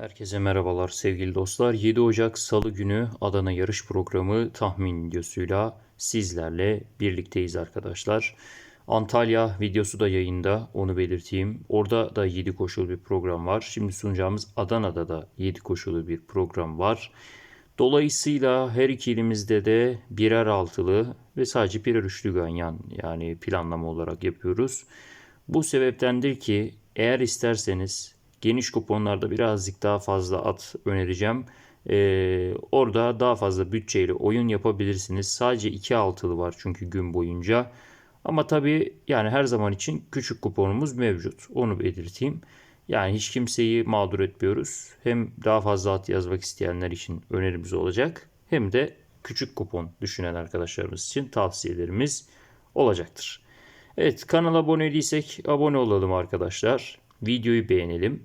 Herkese merhabalar sevgili dostlar. 7 Ocak Salı günü Adana yarış programı tahmin videosuyla sizlerle birlikteyiz arkadaşlar. Antalya videosu da yayında onu belirteyim. Orada da 7 koşulu bir program var. Şimdi sunacağımız Adana'da da 7 koşulu bir program var. Dolayısıyla her iki ilimizde de birer altılı ve sadece birer üçlü ganyan yani planlama olarak yapıyoruz. Bu sebeptendir ki eğer isterseniz geniş kuponlarda birazcık daha fazla at önereceğim. Ee, orada daha fazla bütçeyle oyun yapabilirsiniz. Sadece 2 altılı var çünkü gün boyunca. Ama tabii yani her zaman için küçük kuponumuz mevcut. Onu belirteyim. Yani hiç kimseyi mağdur etmiyoruz. Hem daha fazla at yazmak isteyenler için önerimiz olacak. Hem de küçük kupon düşünen arkadaşlarımız için tavsiyelerimiz olacaktır. Evet kanala abone değilsek abone olalım arkadaşlar. Videoyu beğenelim.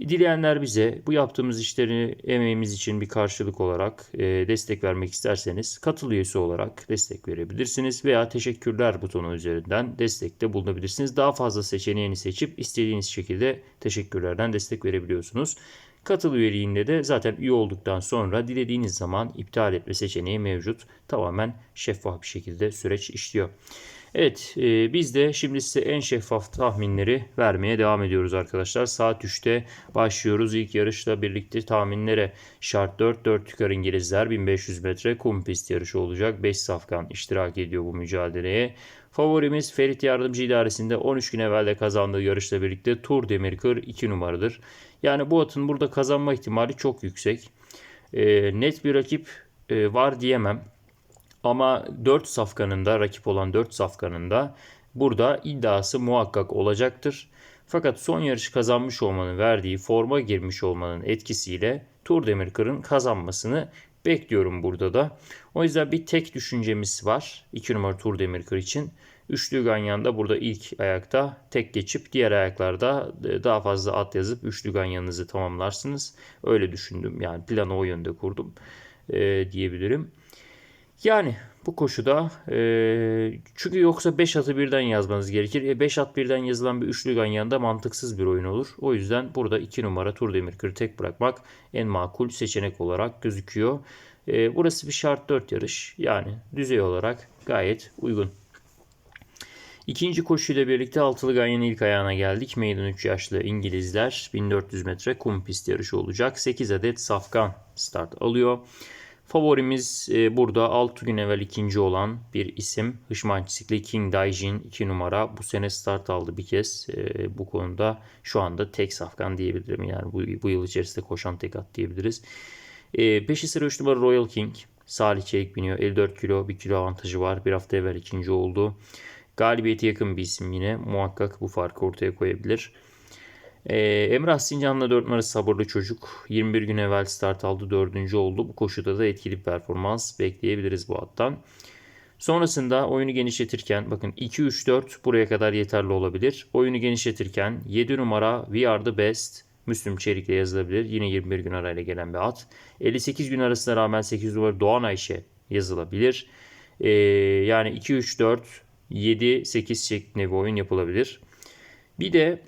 Dileyenler bize bu yaptığımız işlerini emeğimiz için bir karşılık olarak e, destek vermek isterseniz katıl üyesi olarak destek verebilirsiniz veya teşekkürler butonu üzerinden destekte bulunabilirsiniz. Daha fazla seçeneğini seçip istediğiniz şekilde teşekkürlerden destek verebiliyorsunuz. Katıl üyeliğinde de zaten üye olduktan sonra dilediğiniz zaman iptal etme seçeneği mevcut. Tamamen şeffaf bir şekilde süreç işliyor. Evet e, biz de şimdi size en şeffaf tahminleri vermeye devam ediyoruz arkadaşlar. Saat 3'te başlıyoruz. İlk yarışla birlikte tahminlere şart 4 4 tükar İngilizler 1500 metre kum pist yarışı olacak. 5 safkan iştirak ediyor bu mücadeleye. Favorimiz Ferit Yardımcı İdaresi'nde 13 gün evvelde kazandığı yarışla birlikte Tur Demirkır 2 numaradır. Yani bu atın burada kazanma ihtimali çok yüksek. E, net bir rakip e, var diyemem. Ama 4 safkanında rakip olan 4 safkanında burada iddiası muhakkak olacaktır. Fakat son yarış kazanmış olmanın verdiği forma girmiş olmanın etkisiyle Tur Demirkır'ın kazanmasını bekliyorum burada da. O yüzden bir tek düşüncemiz var 2 numara Tur Demirkır için. Üçlü Ganyan'da burada ilk ayakta tek geçip diğer ayaklarda daha fazla at yazıp üçlü Ganyan'ınızı tamamlarsınız. Öyle düşündüm yani planı o yönde kurdum e, diyebilirim. Yani bu koşuda e, çünkü yoksa 5 atı birden yazmanız gerekir. 5 e, at birden yazılan bir üçlü ganyanda mantıksız bir oyun olur. O yüzden burada 2 numara Tur Demirkır'ı tek bırakmak en makul seçenek olarak gözüküyor. E, burası bir şart 4 yarış. Yani düzey olarak gayet uygun. İkinci koşuyla birlikte altılı ganyanın ilk ayağına geldik. Meydan 3 yaşlı İngilizler 1400 metre kum pist yarışı olacak. 8 adet safkan start alıyor. Favorimiz e, burada 6 gün evvel ikinci olan bir isim. Hışman Çisikli King Daijin 2 numara. Bu sene start aldı bir kez. E, bu konuda şu anda tek safkan diyebilirim. Yani bu, bu yıl içerisinde koşan tek at diyebiliriz. E, peşi sıra 3 numara Royal King. Salih Çelik biniyor. 54 kilo. 1 kilo avantajı var. Bir hafta evvel ikinci oldu. Galibiyeti yakın bir isim yine. Muhakkak bu farkı ortaya koyabilir. Ee, Emrah Sincan'la 4 numara sabırlı çocuk. 21 gün evvel start aldı. 4. oldu. Bu koşuda da etkili bir performans bekleyebiliriz bu attan. Sonrasında oyunu genişletirken bakın 2-3-4 buraya kadar yeterli olabilir. Oyunu genişletirken 7 numara We Are The Best Müslüm Çelik'le yazılabilir. Yine 21 gün arayla gelen bir at. 58 gün arasına rağmen 8 numara Doğan Ayşe yazılabilir. Ee, yani 2-3-4 7-8 şeklinde bir oyun yapılabilir. Bir de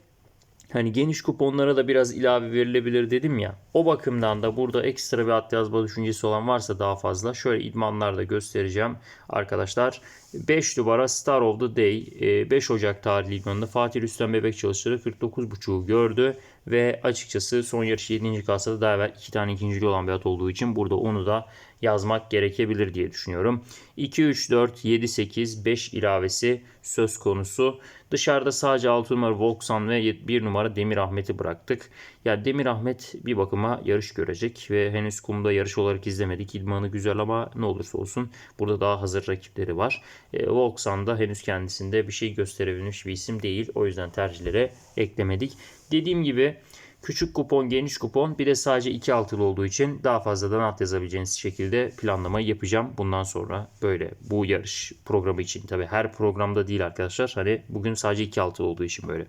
hani geniş kuponlara da biraz ilave verilebilir dedim ya. O bakımdan da burada ekstra bir at yazma düşüncesi olan varsa daha fazla şöyle idmanlarda göstereceğim arkadaşlar. 5 numara Star of the Day 5 Ocak tarihli idmanında Fatih Rüstem Bebek çalışları 49.5'u gördü. Ve açıkçası son yarış 7. kalsada daha evvel 2 tane ikincili olan bir at olduğu için burada onu da yazmak gerekebilir diye düşünüyorum. 2, 3, 4, 7, 8, 5 ilavesi söz konusu. Dışarıda sadece 6 numara Volksan ve 1 numara Demir Ahmet'i bıraktık. Ya yani Demir Ahmet bir bakıma yarış görecek ve henüz kumda yarış olarak izlemedik. İdmanı güzel ama ne olursa olsun burada daha hazır rakipleri var. E, Volksan da henüz kendisinde bir şey gösterebilmiş bir isim değil. O yüzden tercihlere eklemedik. Dediğim gibi küçük kupon, geniş kupon bir de sadece 2 altılı olduğu için daha fazladan alt yazabileceğiniz şekilde planlamayı yapacağım. Bundan sonra böyle bu yarış programı için tabi her programda değil arkadaşlar. Hani bugün sadece 2 altılı olduğu için böyle.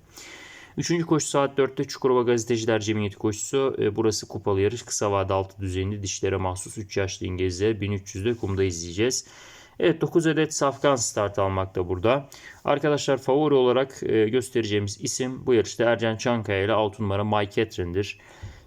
Üçüncü koşu saat 4'te Çukurova Gazeteciler Cemiyeti koşusu. E, burası kupalı yarış. Kısa vade altı düzeyinde dişlere mahsus 3 yaşlı İngilizler 1300'de kumda izleyeceğiz. Evet 9 adet safkan start almakta burada. Arkadaşlar favori olarak e, göstereceğimiz isim bu yarışta Ercan Çankaya ile 6 numara Mike Catherine'dir.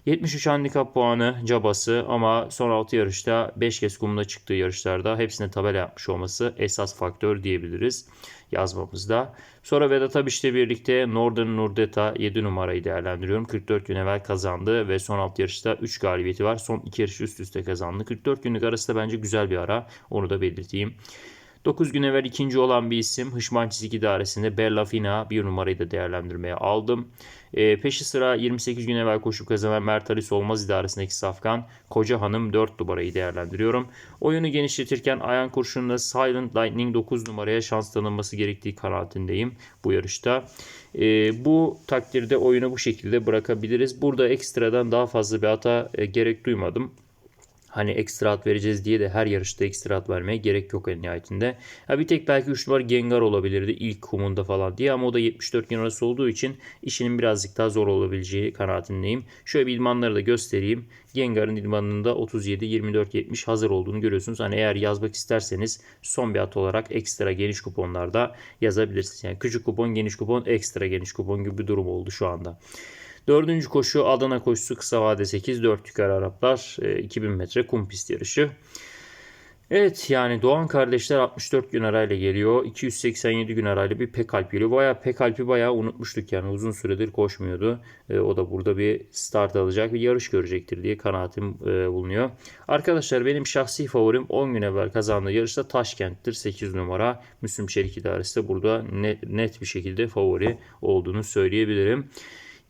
73 handikap puanı cabası ama son 6 yarışta 5 kez kumda çıktığı yarışlarda hepsine tabela yapmış olması esas faktör diyebiliriz yazmamızda. Sonra Vedat Abiş'le birlikte Northern Nordeta 7 numarayı değerlendiriyorum. 44 gün evvel kazandı ve son 6 yarışta 3 galibiyeti var. Son 2 yarış üst üste kazandı. 44 günlük arası da bence güzel bir ara. Onu da belirteyim. 9 gün evvel ikinci olan bir isim Hışman Çizik İdaresi'nde Bella Fina bir numarayı da değerlendirmeye aldım. E, peşi sıra 28 gün evvel koşup kazanan Mert Ali Solmaz idaresindeki Safkan Koca Hanım 4 numarayı değerlendiriyorum. Oyunu genişletirken Ayan Kurşun'la Silent Lightning 9 numaraya şans tanınması gerektiği kanaatindeyim bu yarışta. E, bu takdirde oyunu bu şekilde bırakabiliriz. Burada ekstradan daha fazla bir hata e, gerek duymadım hani ekstra at vereceğiz diye de her yarışta ekstra at vermeye gerek yok en nihayetinde. Ha bir tek belki 3 numara Gengar olabilirdi ilk kumunda falan diye ama o da 74 gün olduğu için işinin birazcık daha zor olabileceği kanaatindeyim. Şöyle bir idmanları da göstereyim. Gengar'ın idmanında 37 24 70 hazır olduğunu görüyorsunuz. Hani eğer yazmak isterseniz son bir at olarak ekstra geniş kuponlarda yazabilirsiniz. Yani küçük kupon, geniş kupon, ekstra geniş kupon gibi bir durum oldu şu anda. Dördüncü koşu Adana koşusu kısa vade 8. 4 yukarı Araplar 2000 e, metre kum pist yarışı. Evet yani Doğan kardeşler 64 gün arayla geliyor. 287 gün arayla bir Pekalp geliyor. Baya Pekalp'i bayağı unutmuştuk yani uzun süredir koşmuyordu. E, o da burada bir start alacak bir yarış görecektir diye kanaatim e, bulunuyor. Arkadaşlar benim şahsi favorim 10 gün evvel kazandığı yarışta Taşkent'tir 8 numara. Müslüm Çelik İdaresi de burada net, net bir şekilde favori olduğunu söyleyebilirim.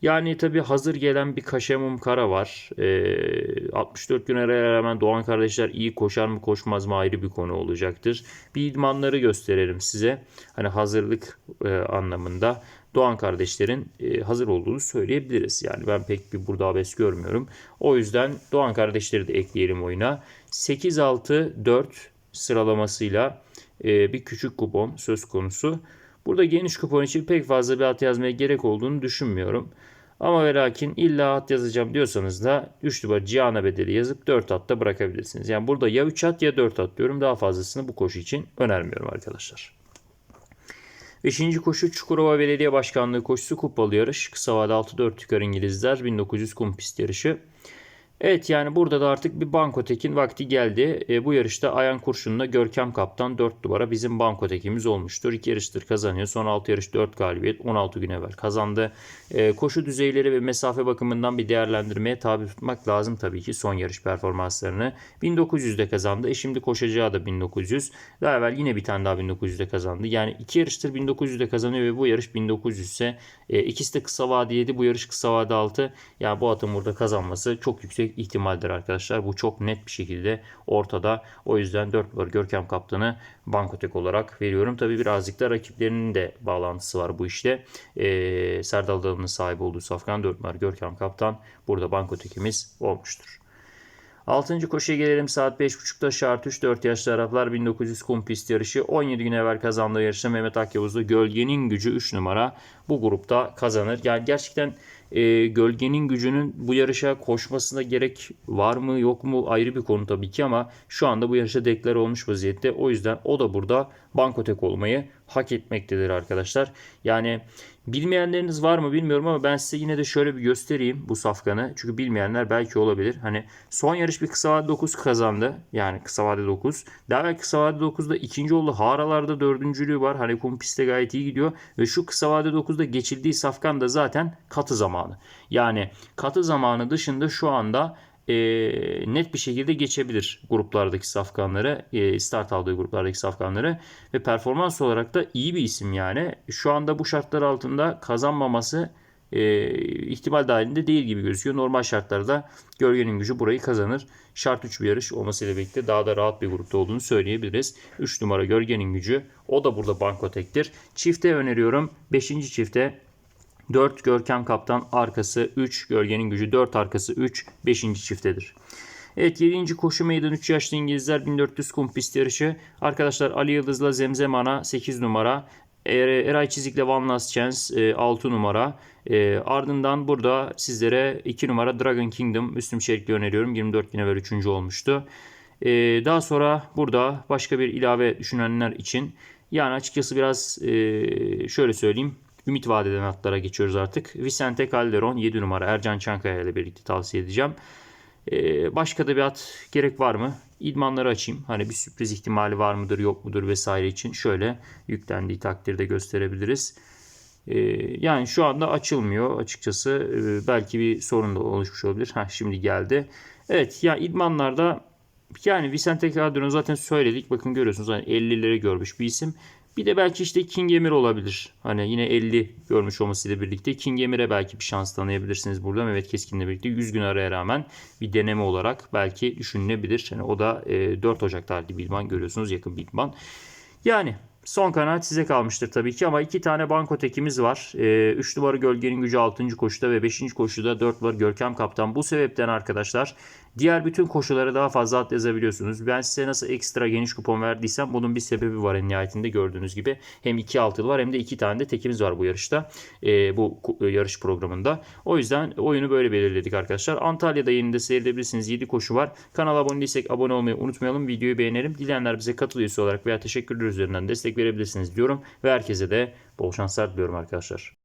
Yani tabi hazır gelen bir Kaşemum Kara var. E, 64 gün araya rağmen Doğan kardeşler iyi koşar mı koşmaz mı ayrı bir konu olacaktır. Bir idmanları gösterelim size. Hani hazırlık e, anlamında Doğan kardeşlerin e, hazır olduğunu söyleyebiliriz. Yani ben pek bir burada abes görmüyorum. O yüzden Doğan kardeşleri de ekleyelim oyuna. 8-6-4 sıralamasıyla e, bir küçük kupon söz konusu. Burada geniş kupon için pek fazla bir at yazmaya gerek olduğunu düşünmüyorum. Ama ve lakin illa at yazacağım diyorsanız da 3 numara Cihan'a bedeli yazıp 4 atta bırakabilirsiniz. Yani burada ya 3 at ya 4 at diyorum. Daha fazlasını bu koşu için önermiyorum arkadaşlar. Beşinci koşu Çukurova Belediye Başkanlığı koşusu kupalı yarış. Kısa vade 6-4 yukarı İngilizler 1900 kum pist yarışı. Evet yani burada da artık bir Bankotek'in vakti geldi. E, bu yarışta Ayan Kurşun'la Görkem Kaptan 4 numara bizim Bankotek'imiz olmuştur. 2 yarıştır kazanıyor. Son 6 yarış 4 galibiyet 16 gün evvel kazandı. E, koşu düzeyleri ve mesafe bakımından bir değerlendirmeye tabi tutmak lazım tabii ki son yarış performanslarını. 1900'de kazandı. E şimdi koşacağı da 1900. Daha evvel yine bir tane daha 1900'de kazandı. Yani 2 yarıştır 1900'de kazanıyor ve bu yarış 1900 ise e, ikisi de kısa vadeydi. Bu yarış kısa vade 6. Yani bu atın burada kazanması çok yüksek yüksek ihtimaldir arkadaşlar. Bu çok net bir şekilde ortada. O yüzden 4 numara Görkem Kaptan'ı Bankotek olarak veriyorum. Tabi birazcık da rakiplerinin de bağlantısı var bu işte. Ee, Serdal Dalı'nın sahibi olduğu Safkan 4 numara Görkem Kaptan burada Bankotek'imiz olmuştur. 6. koşuya gelelim saat 5.30'da şart 3 4 yaşlı Araplar 1900 kum pist yarışı 17 gün evvel kazandığı yarışta Mehmet Akyavuz'da gölgenin gücü 3 numara bu grupta kazanır. Yani gerçekten e, gölgenin gücünün bu yarışa koşmasına gerek var mı yok mu ayrı bir konu tabii ki ama şu anda bu yarışa deklar olmuş vaziyette. O yüzden o da burada bankotek olmayı hak etmektedir arkadaşlar. Yani bilmeyenleriniz var mı bilmiyorum ama ben size yine de şöyle bir göstereyim bu safkanı. Çünkü bilmeyenler belki olabilir. Hani son yarış bir kısa vade 9 kazandı. Yani kısa vade 9. Daha evvel kısa vade 9'da ikinci oldu. Haralarda dördüncülüğü var. Hani kum pistte gayet iyi gidiyor. Ve şu kısa vade 9'da geçildiği safkan da zaten katı zamanı. Yani katı zamanı dışında şu anda e, net bir şekilde geçebilir gruplardaki safkanları, e, start aldığı gruplardaki safkanları ve performans olarak da iyi bir isim yani. Şu anda bu şartlar altında kazanmaması e, ihtimal dahilinde değil gibi gözüküyor. Normal şartlarda gölgenin gücü burayı kazanır. Şart 3 bir yarış olmasıyla birlikte daha da rahat bir grupta olduğunu söyleyebiliriz. 3 numara gölgenin gücü o da burada bankotektir. Çifte öneriyorum. 5. çifte 4 Görkem Kaptan arkası 3 Gölgenin gücü 4 arkası 3 5. çiftedir. Evet 7. koşu meydan 3 yaşlı İngilizler 1400 kum pist yarışı. Arkadaşlar Ali Yıldız'la Zemzem Ana 8 numara. Er, Eray Çizik'le One Last Chance 6 numara. E, ardından burada sizlere 2 numara Dragon Kingdom Müslüm Şerikli öneriyorum. 24 gün evvel 3. olmuştu. E, daha sonra burada başka bir ilave düşünenler için yani açıkçası biraz e, şöyle söyleyeyim. Ümit vadeden atlara geçiyoruz artık. Vicente Calderon 7 numara Ercan Çankaya ile birlikte tavsiye edeceğim. Ee, başka da bir at gerek var mı? İdmanları açayım. Hani bir sürpriz ihtimali var mıdır yok mudur vesaire için şöyle yüklendiği takdirde gösterebiliriz. Ee, yani şu anda açılmıyor açıkçası. Ee, belki bir sorun da oluşmuş olabilir. Ha şimdi geldi. Evet ya idmanlarda yani Vicente Calderon zaten söyledik. Bakın görüyorsunuz hani 50'leri görmüş bir isim. Bir de belki işte King Emir olabilir. Hani yine 50 görmüş olmasıyla birlikte King Emir'e belki bir şans tanıyabilirsiniz burada. Mehmet Keskin'le birlikte 100 gün araya rağmen bir deneme olarak belki düşünülebilir. Yani o da e, 4 Ocak tarihli bir idman görüyorsunuz yakın bir idman. Yani son kanaat size kalmıştır tabii ki ama iki tane banko tekimiz var. 3 numara Gölgenin Gücü 6. koşuda ve 5. koşuda 4 numara Görkem Kaptan. Bu sebepten arkadaşlar diğer bütün koşulara daha fazla at yazabiliyorsunuz. Ben size nasıl ekstra geniş kupon verdiysem bunun bir sebebi var en nihayetinde gördüğünüz gibi. Hem 2 altılı var hem de 2 tane de tekimiz var bu yarışta. e, bu ku- yarış programında. O yüzden oyunu böyle belirledik arkadaşlar. Antalya'da yeninde seyredebilirsiniz. 7 koşu var. Kanala abone değilsek abone olmayı unutmayalım. Videoyu beğenelim. Dileyenler bize katıl üyesi olarak veya teşekkürler üzerinden destek verebilirsiniz diyorum. Ve herkese de bol şanslar diliyorum arkadaşlar.